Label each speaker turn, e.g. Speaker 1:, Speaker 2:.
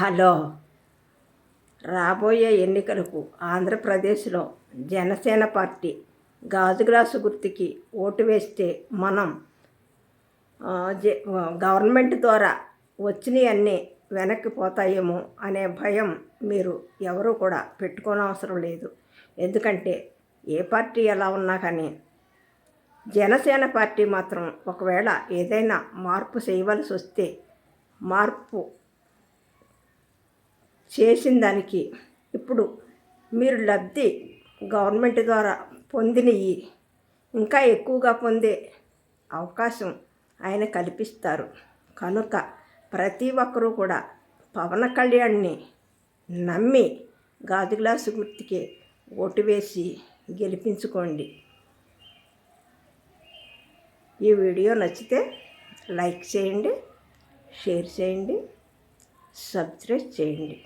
Speaker 1: hello రాబోయే ఎన్నికలకు ఆంధ్రప్రదేశ్లో జనసేన పార్టీ గాజు గుర్తికి గుర్తుకి ఓటు వేస్తే మనం గవర్నమెంట్ ద్వారా వచ్చినవన్నీ వెనక్కి పోతాయేమో అనే భయం మీరు ఎవరు కూడా పెట్టుకోనవసరం లేదు ఎందుకంటే ఏ పార్టీ ఎలా ఉన్నా కానీ జనసేన పార్టీ మాత్రం ఒకవేళ ఏదైనా మార్పు చేయవలసి వస్తే మార్పు చేసిన దానికి ఇప్పుడు మీరు లబ్ధి గవర్నమెంట్ ద్వారా పొందినవి ఇంకా ఎక్కువగా పొందే అవకాశం ఆయన కల్పిస్తారు కనుక ప్రతి ఒక్కరూ కూడా పవన్ కళ్యాణ్ని నమ్మి గ్లాసు గుర్తికి ఓటు వేసి గెలిపించుకోండి ఈ వీడియో నచ్చితే లైక్ చేయండి షేర్ చేయండి సబ్స్క్రైబ్ చేయండి